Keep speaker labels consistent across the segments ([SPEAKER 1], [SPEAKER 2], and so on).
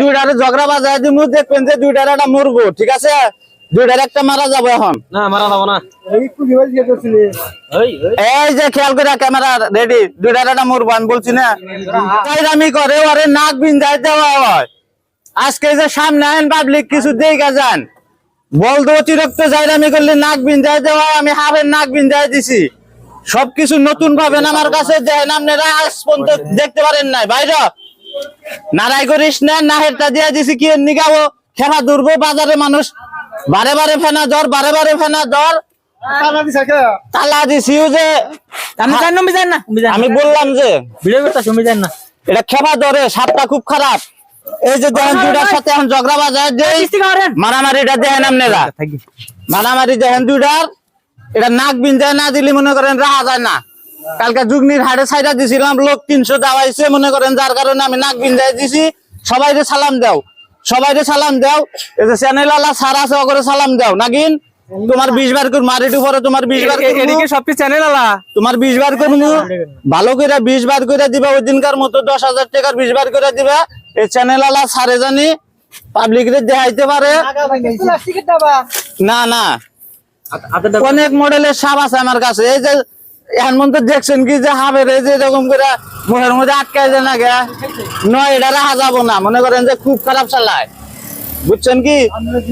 [SPEAKER 1] দুইটারে ঝগড়া বাজায় দিমু দেখবেন যে দুইটার একটা মরবো ঠিক আছে? দুইটার একটা মারা যাব এখন।
[SPEAKER 2] না মারা যাব না।
[SPEAKER 3] এই
[SPEAKER 1] যে খেয়াল করে ক্যামেরা রেডি দুইটার একটা মরবো আমি বলছি না? আমি করে ওরে নাক বিন্দায় দেওয়া হয়। আজকে যে সামনে আইন পাবলিক কিছু দেখে যান। বলতো অতিরিক্ত জাইরামি করলে নাক বিন্দায় দেওয়া আমি হাবের নাক বিন্দায় দিছি। সবকিছু নতুন পাবেন আমার কাছে দেন আপনারা আজ পর্যন্ত দেখতে পারেন নাই। বাইরে নারাই করিস না নাহেরটা দিয়ে দিছি কি খেলা দুর্বো বাজারে মানুষ। বারে বারে ফেনা জ্বর বারে বারে ফেনা জ্বর।
[SPEAKER 3] তালা
[SPEAKER 1] দিছিও যে।
[SPEAKER 2] না না
[SPEAKER 1] আমি বললাম যে
[SPEAKER 2] না।
[SPEAKER 1] এটা খেপা ধরে সাপটা খুব খারাপ। এই যে দেখেন দুইটার সাথে এখন ঝগড়া বাজায় যে
[SPEAKER 2] কিস্তি করেন
[SPEAKER 1] মারামারিটা দেখেন আপনারা মারামারি দেখেন দুইটার এটা নাক বিন্দায় না দিলে মনে করেন রাহা যায় না। কালকে যুগনির হাটে সাইডা দিছিলাম লোক তিনশো দাওয়াইছে মনে করেন যার কারণে আমি নাক বিন্দায় দিছি। সবাই সালাম দাও সবাই সালাম দাও। এই যে চ্যানেল আলা সার আছে ওগরে সালাম দাও। নাগিন তোমার বিশ বার করে মারিটু পরে তোমার বিশ বার।
[SPEAKER 2] এদিকে সবটি চ্যানেল আলা?
[SPEAKER 1] তোমার বিশ বার করব ভালো করে বিশ বার করে দিবা ওই দিনকার মতো দশ হাজার টাকার বিশ বার করে দিবা। এই চ্যানেল আলা সারে জানি পাবলিক রে দেখাইতে পারে। না না। অনেক মডেলের সাপ আছে আমার কাছে। এই যে এখন মন তো দেখছেন কি যে হাবের যে এরকম করে মুখের মধ্যে আটকায় যায় না গে? নয় এটা রাখা যাব না। মনে করেন যে খুব খারাপ চালায় বুঝছেন কি?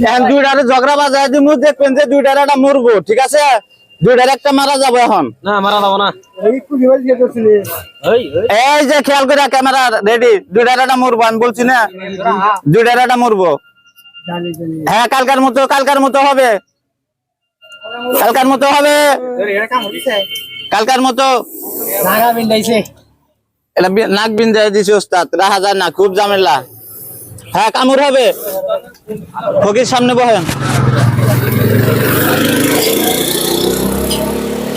[SPEAKER 1] এখন দুইটারে ঝগড়া বাজায় দিমু দেখবেন যে দুইটার একটা মরবো ঠিক আছে? দুইটার একটা মারা যাব এখন।
[SPEAKER 2] না মারা যাব না।
[SPEAKER 3] এই
[SPEAKER 1] যে খেয়াল করে ক্যামেরা রেডি দুইটার একটা মরবো আমি বলছি না? দুইটার একটা মরবো। হ্যাঁ কালকার মতো কালকার মতো হবে। কালকার মতো হবে। কালকার মতো এটা নাক বিন যায় দিছি ওস্তাদ রাহা যায় না খুব ঝামেলা। হ্যাঁ কামড় হবে। ফকির সামনে বহেন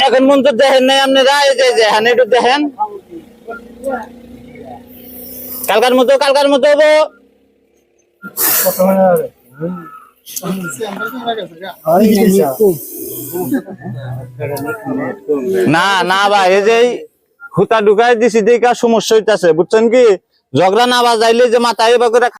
[SPEAKER 1] এখন মন তো দেখেন নাই আপনি রায় যে হ্যাঁ একটু দেখেন। কালকার মতো কালকার মতো হব।
[SPEAKER 3] হবে
[SPEAKER 1] না না বা এই যে হুতা ঢুকাই দিছি, দেখা সমস্যা হইতাছে, বুঝছেন কি? ঝগড়া না বাজাইলে যে মাথায় এবার করে